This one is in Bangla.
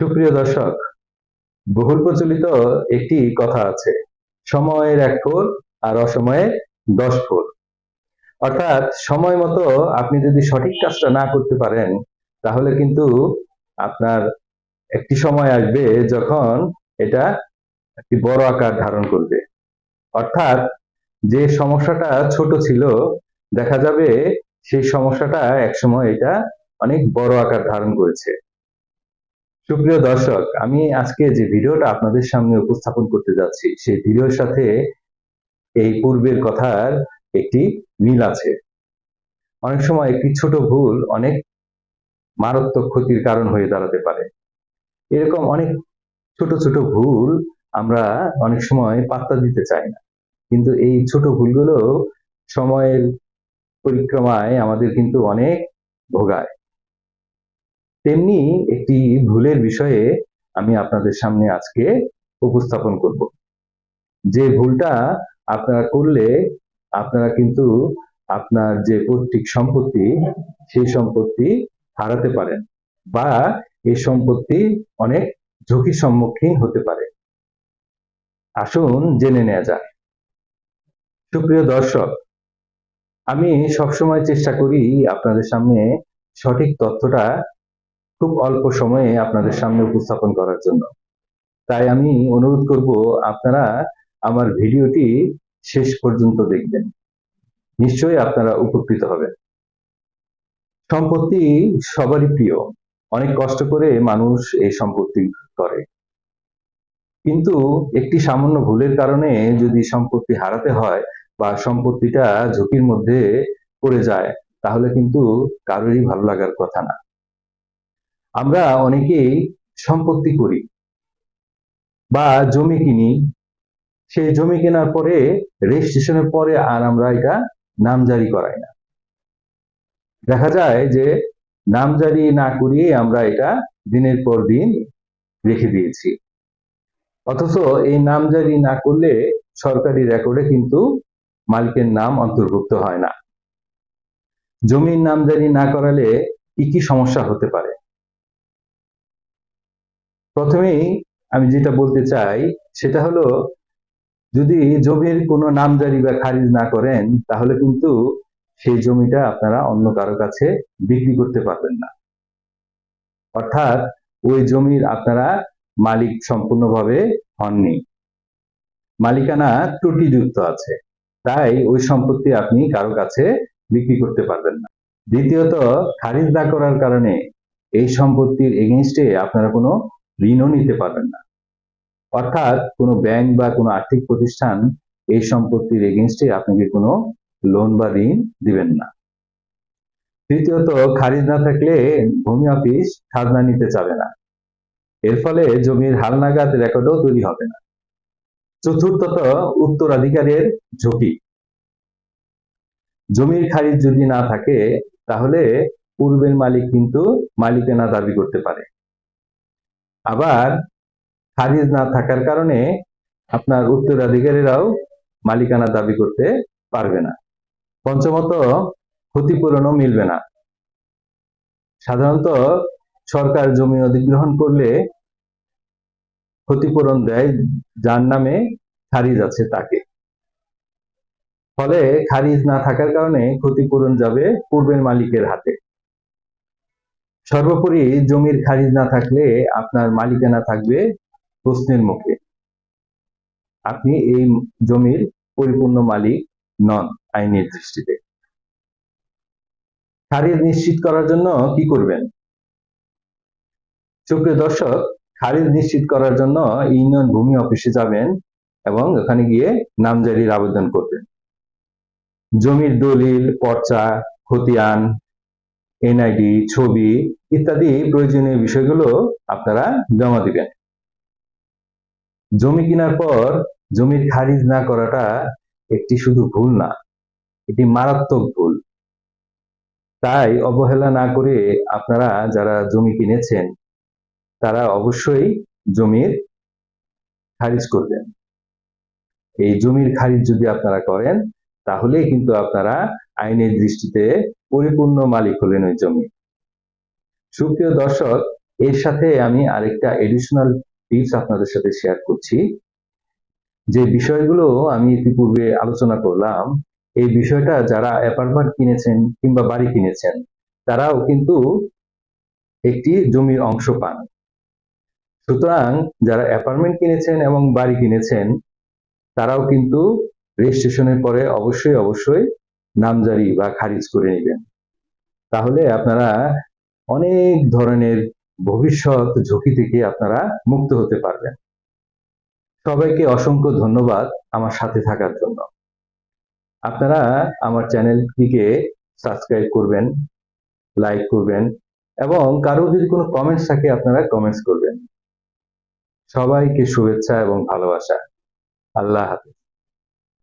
সুপ্রিয় দর্শক, বহুল প্রচলিত একটি কথা আছে, সময়ের এক ফুল আর অসময়ে দশ ফুল। অর্থাৎ সময় মতো আপনি যদি সঠিক কাজটা না করতে পারেন, তাহলে কিন্তু আপনার একটি সময় আসবে যখন এটা একটি বড় আকার ধারণ করবে। অর্থাৎ যে সমস্যাটা ছোট ছিল, দেখা যাবে সেই সমস্যাটা একসময় এটা অনেক বড় আকার ধারণ করেছে। সুপ্রিয় দর্শক, আমি আজকে যে ভিডিওটা আপনাদের সামনে উপস্থাপন করতে যাচ্ছি, সেই ভিডিওর সাথে এই পূর্বের কথার একটি মিল আছে। অনেক সময় একটি ছোট ভুল অনেক মারাত্মক ক্ষতির কারণ হয়ে দাঁড়াতে পারে। এরকম অনেক ছোট ছোট ভুল আমরা অনেক সময় পাত্তা দিতে চাই না। কিন্তু এই ছোট ভুলগুলো সময়ের পরিক্রমায় আমাদের কিন্তু অনেক ভোগায়। তেমনি একটি ভুলের বিষয়ে আমি আপনাদের সামনে আজকে উপস্থাপন করব। যে ভুলটা আপনারা করলে আপনারা কিন্তু আপনার যে পৈতৃক সম্পত্তি, সেই সম্পত্তি হারাতে পারেন বা এই সম্পত্তি অনেক ঝুঁকির সম্মুখীন হতে পারে। আসুন জেনে নেওয়া যাক। সুপ্রিয় দর্শক, আমি সবসময় চেষ্টা করি আপনাদের সামনে সঠিক তথ্যটা খুব অল্প সময়ে আপনাদের সামনে উপস্থাপন করার জন্য। তাই আমি অনুরোধ করব, আপনারা আমার ভিডিওটি শেষ পর্যন্ত দেখবেন। নিশ্চয়ই আপনারা উপকৃত হবেন। সম্পত্তি সবারই প্রিয়। অনেক কষ্ট করে মানুষ এই সম্পত্তি করে। কিন্তু একটি সামান্য ভুলের কারণে যদি সম্পত্তি হারাতে হয় বা সম্পত্তিটা ঝুঁকির মধ্যে পড়ে যায়, তাহলে কিন্তু কারোরই ভালো লাগার কথা না। আমরা অনেকেই সম্পত্তি করি বা জমি কিনি। সেই জমি কেনার পরে রেজিস্ট্রেশনের পরে আর আমরা এটা নামজারি করাই না। দেখা যায় যে নামজারি না করিয়ে আমরা এটা দিনের পর দিন রেখে দিয়েছি। অথচ এই নামজারি না করলে সরকারি রেকর্ডে কিন্তু মালিকের নাম অন্তর্ভুক্ত হয় না। জমির নামজারি না করালে কি কি সমস্যা হতে পারে? প্রথমেই আমি যেটা বলতে চাই, সেটা হলো যদি জমির কোনো নামজারি বা খারিজ না করেন, তাহলে কিন্তু সেই জমিটা আপনারা অন্য কারও কাছে বিক্রি করতে পারবেন না। অর্থাৎ ওই জমির আপনারা মালিক সম্পূর্ণভাবে হননি। মালিকানা ত্রুটিযুক্ত আছে, তাই ওই সম্পত্তি আপনি কারও কাছে বিক্রি করতে পারবেন না। দ্বিতীয়ত, খারিজ না করার কারণে এই সম্পত্তির এগেনস্টে আপনারা কোনো ঋণও নিতে পারবেন না। অর্থাৎ কোনো ব্যাংক বা কোনো আর্থিক প্রতিষ্ঠান এই সম্পত্তির এগেনস্টে আপনাকে কোনো লোন বা ঋণ দিবেন না। তৃতীয়ত, খারিজ না থাকলে ভূমি অফিস খাজনা নিতে চাবে না। এর ফলে জমির হালনাগাদ রেকর্ডও তৈরি হবে না। চতুর্থত, উত্তরাধিকারের ঝুঁকি। জমির খারিজ যদি না থাকে, তাহলে পূর্বের মালিক কিন্তু মালিকানা দাবি করতে পারে। আবার খারিজ না থাকার কারণে আপনার উত্তরাধিকারীরাও মালিকানা দাবি করতে পারবে না। পঞ্চমত, ক্ষতিপূরণও মিলবে না। সাধারণত সরকার জমি অধিগ্রহণ করলে ক্ষতিপূরণ দেয়, যার নামে খারিজ আছে তাকে। ফলে খারিজ না থাকার কারণে ক্ষতিপূরণ যাবে পূর্বের মালিকের হাতে। সর্বোপরি জমির খারিজ না থাকলে আপনার মালিকানা থাকবে প্রশ্নের মুখে। আপনি এই জমির পরিপূর্ণ মালিক নন আইনের দৃষ্টিতে। খারিজ নিশ্চিত করার জন্য কি করবেন? সুপ্রিয় দর্শক, খারিজ নিশ্চিত করার জন্য ইউনিয়ন ভূমি অফিসে যাবেন এবং ওখানে গিয়ে নামজারির আবেদন করবেন। জমির দলিল, পর্চা, খতিয়ান এনআইডি ছবি ইত্যাদি প্রয়োজনীয় বিষয়গুলো আপনারা জমা দিবেন। জমি কেনার পর জমির খারিজ না করাটা একটি শুধু ভুল না, এটি মারাত্মক ভুল। তাই অবহেলা না করে আপনারা যারা জমি কিনেছেন, তারা অবশ্যই জমির খারিজ করবেন। এই জমির খারিজ যদি আপনারা করেন তাহলে কিন্তু আপনারা আইনের দৃষ্টিতে পরিপূর্ণ মালিক হলেন ওই জমি। সুপ্রিয় দর্শক, এর সাথে আমি আরেকটা এডিশনাল টিপস আপনাদের সাথে শেয়ার করছি। যে বিষয়গুলো আমি ইতিপূর্বে আলোচনা করলাম, এই বিষয়টা যারা অ্যাপার্টমেন্ট কিনেছেন কিংবা বাড়ি কিনেছেন, তারাও কিন্তু একটি জমির অংশ পান। সুতরাং যারা অ্যাপার্টমেন্ট কিনেছেন এবং বাড়ি কিনেছেন, তারাও কিন্তু রেজিস্ট্রেশনের পরে অবশ্যই অবশ্যই নামজারি বা খারিজ করে নেবেন। তাহলে আপনারা অনেক ধরনের ভবিষ্যৎ ঝুঁকি থেকে আপনারা মুক্ত হতে পারবেন। সবাইকে অসংখ্য ধন্যবাদ আমার সাথে থাকার জন্য। আপনারা আমার চ্যানেলটিকে সাবস্ক্রাইব করবেন, লাইক করবেন এবং কারও যদি কোনো কমেন্টস থাকে আপনারা কমেন্টস করবেন। সবাইকে শুভেচ্ছা এবং ভালোবাসা। আল্লাহ হাফিজ।